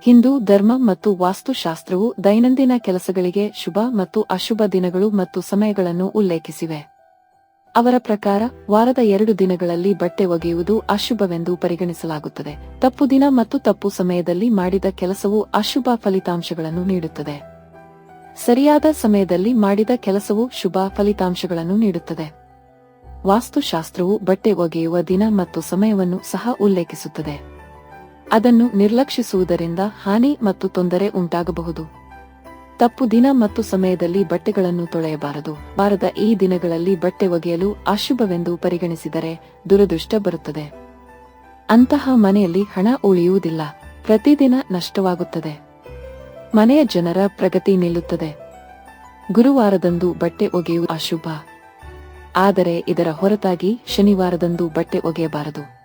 ಹಿಂದೂ ಧರ್ಮ ಮತ್ತು ವಾಸ್ತುಶಾಸ್ತ್ರವು ದೈನಂದಿನ ಕೆಲಸಗಳಿಗೆ ಶುಭ ಮತ್ತು ಅಶುಭ ದಿನಗಳು ಮತ್ತು ಸಮಯಗಳನ್ನು ಉಲ್ಲೇಖಿಸಿವೆ. ಅವರ ಪ್ರಕಾರ, ವಾರದ ಎರಡು ದಿನಗಳಲ್ಲಿ ಬಟ್ಟೆ ಒಗೆಯುವುದು ಅಶುಭವೆಂದು ಪರಿಗಣಿಸಲಾಗುತ್ತದೆ. ತಪ್ಪು ದಿನ ಮತ್ತು ತಪ್ಪು ಸಮಯದಲ್ಲಿ ಮಾಡಿದ ಕೆಲಸವು ಅಶುಭ ಫಲಿತಾಂಶಗಳನ್ನು ನೀಡುತ್ತದೆ. ಸರಿಯಾದ ಸಮಯದಲ್ಲಿ ಮಾಡಿದ ಕೆಲಸವು ಶುಭ ಫಲಿತಾಂಶಗಳನ್ನು ನೀಡುತ್ತದೆ. ವಾಸ್ತುಶಾಸ್ತ್ರವು ಬಟ್ಟೆ ಒಗೆಯುವ ದಿನ ಮತ್ತು ಸಮಯವನ್ನು ಸಹ ಉಲ್ಲೇಖಿಸುತ್ತದೆ. ಅದನ್ನು ನಿರ್ಲಕ್ಷಿಸುವುದರಿಂದ ಹಾನಿ ಮತ್ತು ತೊಂದರೆ ಉಂಟಾಗಬಹುದು. ತಪ್ಪು ದಿನ ಮತ್ತು ಸಮಯದಲ್ಲಿ ಬಟ್ಟೆಗಳನ್ನು ತೊಳೆಯಬಾರದು. ವಾರದ ಈ ದಿನಗಳಲ್ಲಿ ಬಟ್ಟೆ ಒಗೆಯಲು ಅಶುಭವೆಂದು ಪರಿಗಣಿಸಿದರೆ ದುರದೃಷ್ಟ ಬರುತ್ತದೆ. ಅಂತಹ ಮನೆಯಲ್ಲಿ ಹಣ ಉಳಿಯುವುದಿಲ್ಲ. ಪ್ರತಿದಿನ ನಷ್ಟವಾಗುತ್ತದೆ. ಮನೆಯ ಜನರ ಪ್ರಗತಿ ನಿಲ್ಲುತ್ತದೆ. ಗುರುವಾರದಂದು ಬಟ್ಟೆ ಒಗೆಯುವ ಅಶುಭ. ಆದರೆ ಇದರ ಹೊರತಾಗಿ ಶನಿವಾರದಂದು ಬಟ್ಟೆ ಒಗೆಯಬಾರದು.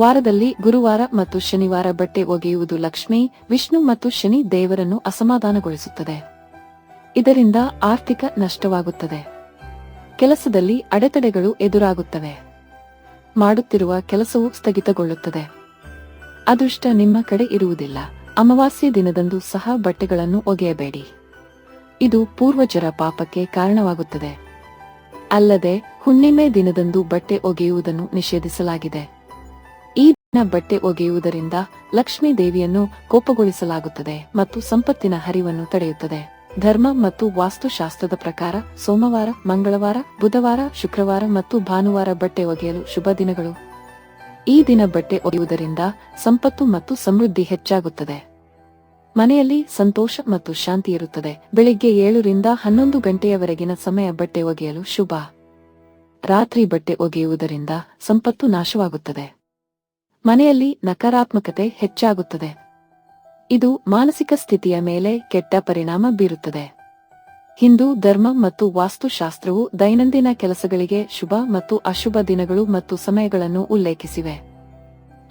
ವಾರದಲ್ಲಿ ಗುರುವಾರ ಮತ್ತು ಶನಿವಾರ ಬಟ್ಟೆ ಒಗೆಯುವುದು ಲಕ್ಷ್ಮಿ, ವಿಷ್ಣು ಮತ್ತು ಶನಿ ದೇವರನ್ನು ಅಸಮಾಧಾನಗೊಳಿಸುತ್ತದೆ. ಇದರಿಂದ ಆರ್ಥಿಕ ನಷ್ಟವಾಗುತ್ತದೆ. ಕೆಲಸದಲ್ಲಿ ಅಡೆತಡೆಗಳು ಎದುರಾಗುತ್ತವೆ. ಮಾಡುತ್ತಿರುವ ಕೆಲಸವು ಸ್ಥಗಿತಗೊಳ್ಳುತ್ತದೆ. ಅದೃಷ್ಟ ನಿಮ್ಮ ಕಡೆ ಇರುವುದಿಲ್ಲ. ಅಮಾವಾಸ್ಯೆ ದಿನದಂದು ಸಹ ಬಟ್ಟೆಗಳನ್ನು ಒಗೆಯಬೇಡಿ. ಇದು ಪೂರ್ವಜರ ಪಾಪಕ್ಕೆ ಕಾರಣವಾಗುತ್ತದೆ. ಅಲ್ಲದೆ ಹುಣ್ಣಿಮೆ ದಿನದಂದು ಬಟ್ಟೆ ಒಗೆಯುವುದನ್ನು ನಿಷೇಧಿಸಲಾಗಿದೆ. ಬಟ್ಟೆ ಒಗೆಯುವುದರಿಂದ ಲಕ್ಷ್ಮೀ ದೇವಿಯನ್ನು ಕೋಪಗೊಳಿಸಲಾಗುತ್ತದೆ ಮತ್ತು ಸಂಪತ್ತಿನ ಹರಿವನ್ನು ತಡೆಯುತ್ತದೆ. ಧರ್ಮ ಮತ್ತು ವಾಸ್ತುಶಾಸ್ತ್ರದ ಪ್ರಕಾರ ಸೋಮವಾರ, ಮಂಗಳವಾರ, ಬುಧವಾರ, ಶುಕ್ರವಾರ ಮತ್ತು ಭಾನುವಾರ ಬಟ್ಟೆ ಒಗೆಯಲು ಶುಭ ದಿನಗಳು. ಈ ದಿನ ಬಟ್ಟೆ ಒಗೆಯುವುದರಿಂದ ಸಂಪತ್ತು ಮತ್ತು ಸಮೃದ್ಧಿ ಹೆಚ್ಚಾಗುತ್ತದೆ. ಮನೆಯಲ್ಲಿ ಸಂತೋಷ ಮತ್ತು ಶಾಂತಿ ಇರುತ್ತದೆ. ಬೆಳಿಗ್ಗೆ ಏಳರಿಂದ ಹನ್ನೊಂದು ಗಂಟೆಯವರೆಗಿನ ಸಮಯ ಬಟ್ಟೆ ಒಗೆಯಲು ಶುಭ. ರಾತ್ರಿ ಬಟ್ಟೆ ಒಗೆಯುವುದರಿಂದ ಸಂಪತ್ತು ನಾಶವಾಗುತ್ತದೆ. ಮನೆಯಲ್ಲಿ ನಕಾರಾತ್ಮಕತೆ ಹೆಚ್ಚಾಗುತ್ತದೆ. ಇದು ಮಾನಸಿಕ ಸ್ಥಿತಿಯ ಮೇಲೆ ಕೆಟ್ಟ ಪರಿಣಾಮ ಬೀರುತ್ತದೆ. ಹಿಂದೂ ಧರ್ಮ ಮತ್ತು ವಾಸ್ತುಶಾಸ್ತ್ರವು ದೈನಂದಿನ ಕೆಲಸಗಳಿಗೆ ಶುಭ ಮತ್ತು ಅಶುಭ ದಿನಗಳು ಮತ್ತು ಸಮಯಗಳನ್ನು ಉಲ್ಲೇಖಿಸಿವೆ.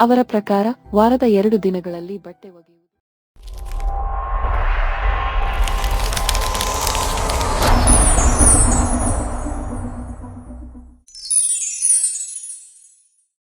ಅವರ ಪ್ರಕಾರ ವಾರದ ಎರಡು ದಿನಗಳಲ್ಲಿ ಬಟ್ಟೆ ಒಗೆಯುವುದು